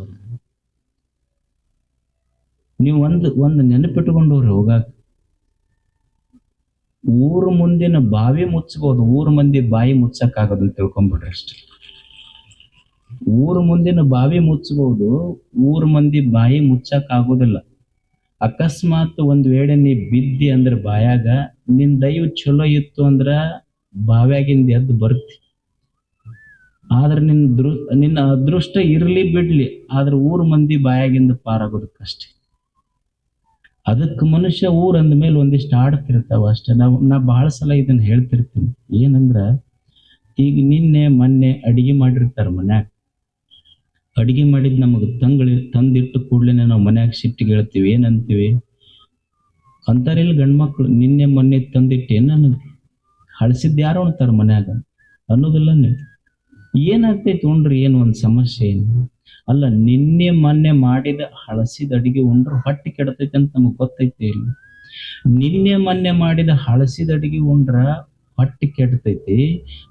ಅವ್ರು ನೀವು ಒಂದು ಒಂದು ನೆನಪಿಟ್ಕೊಂಡವ್ರಿ ಹೋಗಾಕ ಊರ ಮುಂದಿನ ಬಾವಿ ಮುಚ್ಚಬಹುದು ಊರ ಮಂದಿ ಬಾಯಿ ಮುಚ್ಚಕ್ಕಾಗದು ತಿಳ್ಕೊಂಬಿಡ್ರಿ ಅಷ್ಟೇ. ಊರ ಮುಂದಿನ ಬಾವಿ ಮುಚ್ಚಬಹುದು ಊರ ಮಂದಿ ಬಾಯಿ ಮುಚ್ಚಕ್ ಆಗೋದಿಲ್ಲ ಅಕಸ್ಮಾತ್ ಒಂದ್ ವೇಳೆ ನೀ ಬಿದ್ದಿ ಅಂದ್ರ ಬಾಯಾಗ, ನಿನ್ ದೈವ ಚಲೋ ಇತ್ತು ಅಂದ್ರ ಬಾವ್ಯಾಗಿಂದ ಎದ್ದು ಬರ್ತಿ ಆದ್ರ ನಿನ್ ದೃ, ನಿನ್ನ ಅದೃಷ್ಟ ಇರ್ಲಿ ಬಿಡ್ಲಿ, ಆದ್ರೆ ಊರ್ ಮಂದಿ ಬಾಯಾಗಿಂದ ಪಾರಾಗೋದಕ್ಕಷ್ಟೇ. ಕಷ್ಟ ಅದಕ್ಕೆ ಮನುಷ್ಯ ಊರ್ ಅಂದ ಮೇಲೆ ಒಂದಿಷ್ಟು ಆಡ್ತಿರ್ತಾವ ಅಷ್ಟೇ. ನಾವು, ನಾ ಬಹಳ ಸಲ ಇದನ್ನ ಹೇಳ್ತಿರ್ತೀನಿ. ಏನಂದ್ರ, ಈಗ ನಿನ್ನೆ, ಮೊನ್ನೆ ಅಡಿಗೆ ಮಾಡಿರ್ತಾರ ಮನ್ಯಾಗ. ಅಡಿಗೆ ಮಾಡಿದ್ ನಮಗೆ ತಂಗಳಿ, ತಂದಿಟ್ಟು ಕೂಡ್ಲೇನೆ ನಾವು ಮನ್ಯಾಗ ಸಿಟ್ಟಿಗೆ ಹೇಳ್ತೀವಿ. ಏನಂತೀವಿ? ಅಂತಾರಿಲ್ಲ ಗಂಡ್ಮಕ್ಳು ನಿನ್ನೆ, ಮೊನ್ನೆ ತಂದಿಟ್ಟು ಏನ ಹಳಸಿದ್ ಯಾರು ಅಂತಾರ ಮನ್ಯಾಗ? ಅನ್ನೋದಿಲ್ಲ ನೀವು ಏನಾಗ್ತೈತಿ ಉಂಡ್ರಿ ಏನು ಒಂದು ಸಮಸ್ಯೆ ಏನು? ಅಲ್ಲ, ನಿನ್ನೆ ಮೊನ್ನೆ ಮಾಡಿದ ಹಳಸಿದ ಅಡಿಗೆ ಉಂಡ್ರೆ ಹೊಟ್ಟೆ ಕೆಡತೈತೆ ಅಂತ ನಮಗೆ ಗೊತ್ತೈತೆ ಇಲ್ಲ. ನಿನ್ನೆ ಮೊನ್ನೆ ಮಾಡಿದ ಹಳಸಿದ ಅಡಿಗೆ ಉಂಡ್ರ ಹೊಟ್ಟೆ ಕೆಡ್ತೈತಿ.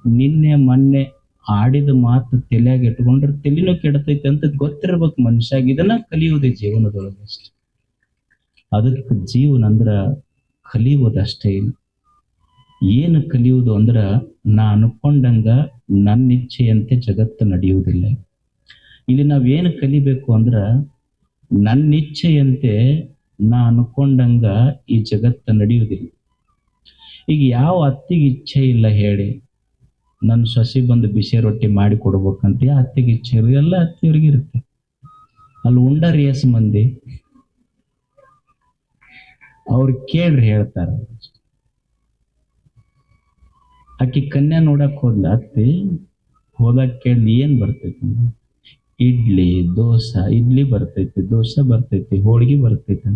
ನಿನ್ನೆ ಮೊನ್ನೆ ಆಡಿದ ಮಾತು ತಲೆಯಾಗ ಇಟ್ಕೊಂಡ್ರೆ ತಲೆನೂ ಕೆಡತೈತೆ ಅಂತ ಗೊತ್ತಿರ್ಬೇಕು ಮನುಷ್ಯಾಗ ಇದನ್ನ ಕಲಿಯೋದೇ ಜೀವನದೊಳಗೆ ಅಷ್ಟೆ. ಅದಕ್ಕೆ ಜೀವನ ಅಂದ್ರ ಕಲಿಯುವುದಷ್ಟೇ ಇಲ್ಲ. ಏನು ಕಲಿಯುವುದು ಅಂದ್ರ, ನಾ ಅನ್ಕೊಂಡಂಗ ನನ್ನ ಇಚ್ಛೆಯಂತೆ ಜಗತ್ತು ನಡೆಯುವುದಿಲ್ಲ. ಇಲ್ಲಿ ನಾವೇನು ಕಲಿಬೇಕು ಅಂದ್ರ ನನ್ನ ಇಚ್ಛೆಯಂತೆ ನಾ ಅನ್ಕೊಂಡಂಗ ಈ ಜಗತ್ತು ನಡೆಯುವುದಿಲ್ಲ. ಈಗ ಯಾವ ಅತ್ತಿಗೆ ಇಚ್ಛೆ ಇಲ್ಲ ಹೇಳಿ ನನ್ನ ಸೊಸಿ ಬಂದು ಬಿಸಿ ರೊಟ್ಟಿ ಮಾಡಿ ಕೊಡ್ಬೇಕಂತ ಯಾ ಅತ್ತಿಗೆ ಇಚ್ಛೆ ಇರೋ, ಎಲ್ಲ ಅತ್ತಿಯವ್ರಿಗೆ ಇರುತ್ತೆ. ಅಲ್ಲಿ ಉಂಡರ್ ಎಸ್ ಮಂದಿ, ಅವ್ರು ಕೇಳ್ರಿ ಹೇಳ್ತಾರ. ಆಕಿ ಕನ್ಯಾ ನೋಡಕ್ ಹೋದ್ಲ, ಅತ್ತಿ ಹೋದಾಗ ಕೇಳಿ ಏನ್ ಬರ್ತೈತಿ? ಇಡ್ಲಿ, ದೋಸೆ, ಇಡ್ಲಿ ಬರ್ತೈತಿ, ದೋಸೆ ಬರ್ತೈತಿ, ಹೋಳಿಗೆ ಬರ್ತೈತಿ.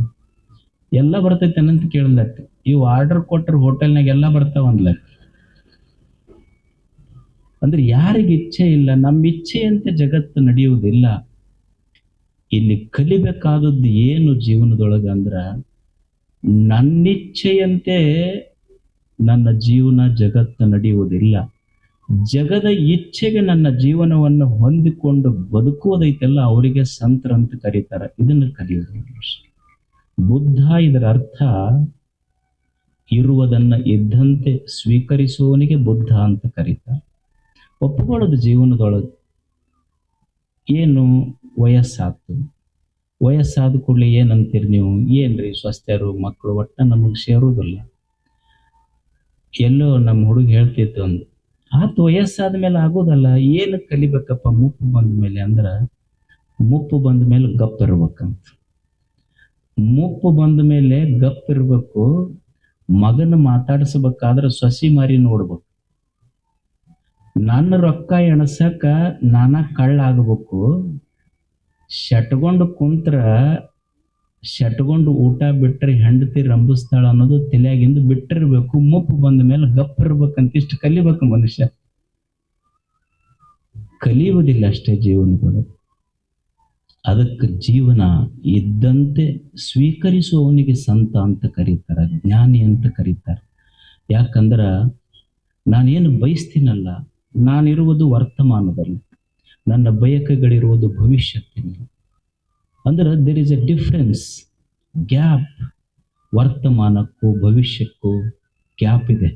ಎಲ್ಲ ಬರ್ತೈತಿ ಅನ್ನಂತ ಕೇಳಲತ್ತಿ ಇವು ಆರ್ಡರ್ ಕೊಟ್ಟರೆ ಹೋಟೆಲ್ನಾಗ ಎಲ್ಲ ಬರ್ತಾವ ಅಂದ್ಲ ಅಂದ್ರೆ ಯಾರಿಗೆ ಇಚ್ಛೆ ಇಲ್ಲ ನಮ್ಮ ಇಚ್ಛೆಯಂತೆ ಜಗತ್ತು ನಡೆಯುವುದಿಲ್ಲ. ಇಲ್ಲಿ ಕಲಿಬೇಕಾದದ್ದು ಏನು ಜೀವನದೊಳಗ ಅಂದ್ರ ನನ್ನಿಚ್ಛೆಯಂತೆ ನನ್ನ ಜೀವನ ಜಗತ್ತು ನಡೆಯುವುದಿಲ್ಲ. ಜಗದ ಇಚ್ಛೆಗೆ ನನ್ನ ಜೀವನವನ್ನು ಹೊಂದಿಕೊಂಡು ಬದುಕುವುದೈತೆಲ್ಲ, ಅವರಿಗೆ ಸಂತರ ಅಂತ ಕರೀತಾರೆ. ಇದನ್ನು ಕಲಿಯೋದು ಬುದ್ಧ ಇದರ ಅರ್ಥ, ಇರುವುದನ್ನ ಇದ್ದಂತೆ ಸ್ವೀಕರಿಸುವವನಿಗೆ ಬುದ್ಧ ಅಂತ ಕರೀತಾರೆ. ಒಪ್ಪಿಕೊಳ್ಳೋದು ಜೀವನದೊಳಗೆ. ಏನು? ವಯಸ್ಸಾಗ್ತದೆ ವಯಸ್ಸಾದ ಕೂಡಲೇ ಏನಂತೀರಿ ನೀವು? ಏನ್ರಿ? ಸ್ವಸ್ಥರು, ಮಕ್ಕಳು, ಒಟ್ಟ ನಮಗೆ ಸೇರುವುದಿಲ್ಲ. ಎಲ್ಲೋ ನಮ್ಮ ಹುಡುಗ ಹೇಳ್ತಿತ್ತು ಒಂದು, ಆತ ವಯಸ್ಸಾದ ಮೇಲೆ ಆಗೋದಲ್ಲ, ಏನು ಕಲಿಬೇಕಪ್ಪ ಮುಪ್ಪು ಬಂದ ಮೇಲೆ? ಅಂದ್ರೆ, ಮುಪ್ಪು ಬಂದ ಮೇಲೆ ಗಪ್ ಇರ್ಬೇಕಂತ. ಮುಪ್ಪು ಬಂದ ಮೇಲೆ ಗಪ್ ಇರ್ಬೇಕು, ಮಗನ ಮಾತಾಡಿಸ್ಬೇಕಾದ್ರೆ ಸೊಸಿ ಮಾರಿ ನೋಡ್ಬೇಕು. ನನ್ನ ರೊಕ್ಕ ಎಣಸಕ ನಾನ ಕಳ್ಳ ಆಗ್ಬೇಕು ಶಟ್ಕೊಂಡು ಕುಂತ್ರ ಶಟ್ಕೊಂಡು ಊಟ ಬಿಟ್ರೆ ಹೆಂಡತಿ ರಂಬಿಸ್ತಾಳ ಅನ್ನೋದು ತಲೆಯಾಗಿಂದು ಬಿಟ್ಟಿರ್ಬೇಕು. ಮುಪ್ಪು ಬಂದ ಮೇಲೆ ಗಪ್ ಇರ್ಬೇಕಂತ ಇಷ್ಟು ಕಲಿಬೇಕು ಮನುಷ್ಯ. ಕಲಿಯುವುದಿಲ್ಲ ಅಷ್ಟೇ ಜೀವನಗಳು ಅದಕ್ಕೆ ಜೀವನ ಇದ್ದಂತೆ ಸ್ವೀಕರಿಸುವವನಿಗೆ ಸಂತ ಅಂತ ಕರೀತಾರೆ, ಜ್ಞಾನಿ ಅಂತ ಕರೀತಾರೆ. ಯಾಕಂದ್ರ ನಾನೇನು ಬಯಸ್ತೀನಲ್ಲ, ನಾನಿರುವುದು ವರ್ತಮಾನದಲ್ಲಿ. ನನ್ನ ಬಯಕೆಗಳಿರುವುದು ಭವಿಷ್ಯತ್ತಿನಲ್ಲಿ ಅಂದ್ರೆ there is a difference gap ವರ್ತಮಾನಕ್ಕೂ ಭವಿಷ್ಯಕ್ಕೂ ಗ್ಯಾಪ್ ಇದೆ.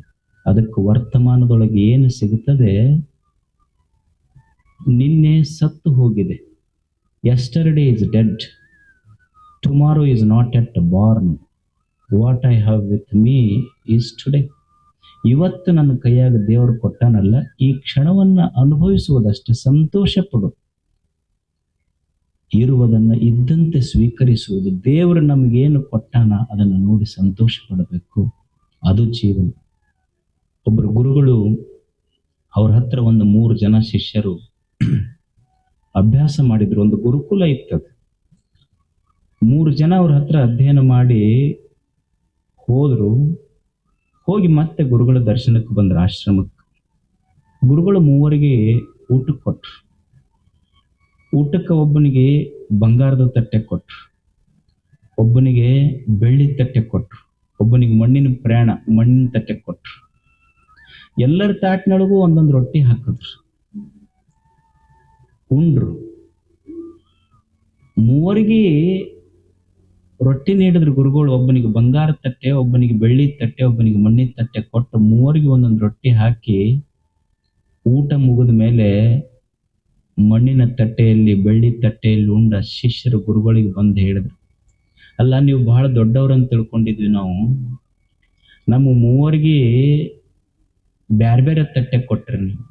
ಅದಕ್ಕೆ ವರ್ತಮಾನದೊಳಗೆ ಏನು ಸಿಗುತ್ತದೆ? ನಿನ್ನೆ ಸತ್ತು ಹೋಗಿದೆ. Yesterday is dead tomorrow is not yet born what I have with me is today ಇವತ್ತು ನನ್ನ ಕೈಯಾಗ ದೇವರು ಕೊಟ್ಟಾನಲ್ಲ, ಈ ಕ್ಷಣವನ್ನ ಅನುಭವಿಸುವುದಷ್ಟೇ ಸಂತೋಷ ಪಡು ಇರುವುದನ್ನ ಇದ್ದಂತೆ ಸ್ವೀಕರಿಸುವುದು. ದೇವರು ನಮಗೇನು ಕೊಟ್ಟಾನ ಅದನ್ನು ನೋಡಿ ಸಂತೋಷ ಪಡಬೇಕು ಅದು ಜೀವನ. ಒಬ್ಬರು ಗುರುಗಳು ಅವ್ರ ಹತ್ರ ಒಂದು ಮೂರು ಜನ ಶಿಷ್ಯರು ಅಭ್ಯಾಸ ಮಾಡಿದ್ರು. ಒಂದು ಗುರುಕುಲ ಇತ್ತದು. ಮೂರು ಜನ ಅವ್ರ ಹತ್ರ ಅಧ್ಯಯನ ಮಾಡಿ ಹೋದ್ರು. ಹೋಗಿ ಮತ್ತೆ ಗುರುಗಳ ದರ್ಶನಕ್ಕೆ ಬಂದ್ರು ಆಶ್ರಮಕ್ಕೆ. ಗುರುಗಳು ಮೂವರಿಗೆ ಊಟಕ್ಕೆ ಕೊಟ್ರು. ಊಟಕ್ಕೆ ಒಬ್ಬನಿಗೆ ಬಂಗಾರದ ತಟ್ಟೆ ಕೊಟ್ರು. ಒಬ್ಬನಿಗೆ ಬೆಳ್ಳಿ ತಟ್ಟೆ ಕೊಟ್ರು. ಒಬ್ಬನಿಗೆ ಮಣ್ಣಿನ ಪ್ರಯಾಣ ಮಣ್ಣಿನ ತಟ್ಟೆ ಕೊಟ್ರು. ಎಲ್ಲರ ತಾಟ್ನೊಳಗೂ ಒಂದೊಂದು ರೊಟ್ಟಿ ಹಾಕಿದ್ರು. ಉಂಡ್ರು. ಮೂವರಿಗೆ ರೊಟ್ಟಿ ನೀಡಿದ್ರು ಗುರುಗಳು. ಒಬ್ಬನಿಗೆ ಬಂಗಾರ ತಟ್ಟೆ, ಒಬ್ಬನಿಗೆ ಬೆಳ್ಳಿ ತಟ್ಟೆ, ಒಬ್ಬನಿಗೆ ಮಣ್ಣಿನ ತಟ್ಟೆ ಕೊಟ್ಟು ಮೂವರಿಗೆ ಒಂದೊಂದು ರೊಟ್ಟಿ ಹಾಕಿ ಊಟ ಮುಗಿದ ಮೇಲೆ ಮಣ್ಣಿನ ತಟ್ಟೆಯಲ್ಲಿ, ಬೆಳ್ಳಿ ತಟ್ಟೆಯಲ್ಲಿ ಉಂಡ ಶಿಷ್ಯರು ಗುರುಗಳಿಗೆ ಬಂದು ಹೇಳಿದ್ರು. ಅಲ್ಲ, ನೀವು ಬಹಳ ದೊಡ್ಡವ್ರಂತ ತಿಳ್ಕೊಂಡಿದ್ವಿ ನಾವು. ನಮ್ಮ ಮೂವರಿಗೆ ಬ್ಯಾರೆ ಬೇರೆ ತಟ್ಟೆ ಕೊಟ್ರಿ ನೀವು.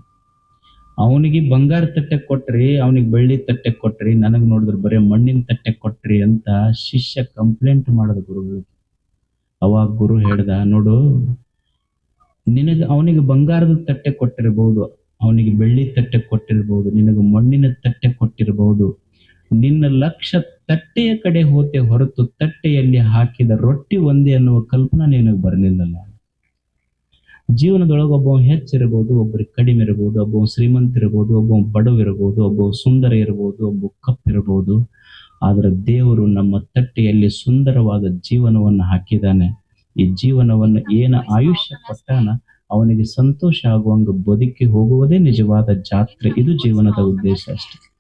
ಅವನಿಗೆ ಬಂಗಾರ ತಟ್ಟೆ ಕೊಟ್ರಿ, ಅವನಿಗೆ ಬೆಳ್ಳಿ ತಟ್ಟೆ ಕೊಟ್ರಿ, ನನಗೆ ನೋಡಿದ್ರೆ ಬರೀ ಮಣ್ಣಿನ ತಟ್ಟೆ ಕೊಟ್ರಿ ಅಂತ ಶಿಷ್ಯ ಕಂಪ್ಲೇಂಟ್ ಮಾಡಿದ ಗುರುಗಳು ಅವಾಗ ಗುರು ಹೇಳ್ದ, ನೋಡು, ನಿನಗೆ ಅವನಿಗೆ ಬಂಗಾರದ ತಟ್ಟೆ ಕೊಟ್ಟಿರಬಹುದು ಅವನಿಗೆ ಬೆಳ್ಳಿ ತಟ್ಟೆ ಕೊಟ್ಟಿರಬಹುದು ನಿನಗೆ ತಟ್ಟೆ ಕೊಟ್ಟಿರಬಹುದು. ನಿನ್ನ ಲಕ್ಷ ತಟ್ಟೆಯ ಕಡೆ ಹೋತೆ ಹೊರತು ತಟ್ಟೆಯಲ್ಲಿ ಹಾಕಿದ ರೊಟ್ಟಿ ಒಂದೇ ಅನ್ನುವ ಕಲ್ಪನಾ ನಿನಗೆ ಬರಲಿಲ್ಲಲ್ಲ. ಜೀವನದೊಳಗೆ ಒಬ್ಬ ಹೆಚ್ಚಿರಬಹುದು ಒಬ್ಬರಿಗೆ ಕಡಿಮೆ ಇರಬಹುದು, ಒಬ್ಬ ಶ್ರೀಮಂತ ಇರಬಹುದು, ಒಬ್ಬ ಬಡವ ಇರಬಹುದು, ಒಬ್ಬ ಸುಂದರ ಇರಬಹುದು, ಒಬ್ಬ ಕಪ್ಪಿರಬಹುದು ಆದ್ರೆ ದೇವರು ನಮ್ಮ ತಟ್ಟೆಯಲ್ಲಿ ಸುಂದರವಾದ ಜೀವನವನ್ನು ಹಾಕಿದ್ದಾನೆ. ಈ ಜೀವನವನ್ನು ಏನ ಆಯುಷ್ಯ ಕೊಟ್ಟಾನ ಅವನಿಗೆ ಸಂತೋಷ ಆಗುವಂಗ ಬದುಕಿ ಹೋಗುವುದೇ ನಿಜವಾದ ಜಾತ್ರೆ. ಇದು ಜೀವನದ ಉದ್ದೇಶ ಅಷ್ಟೆ.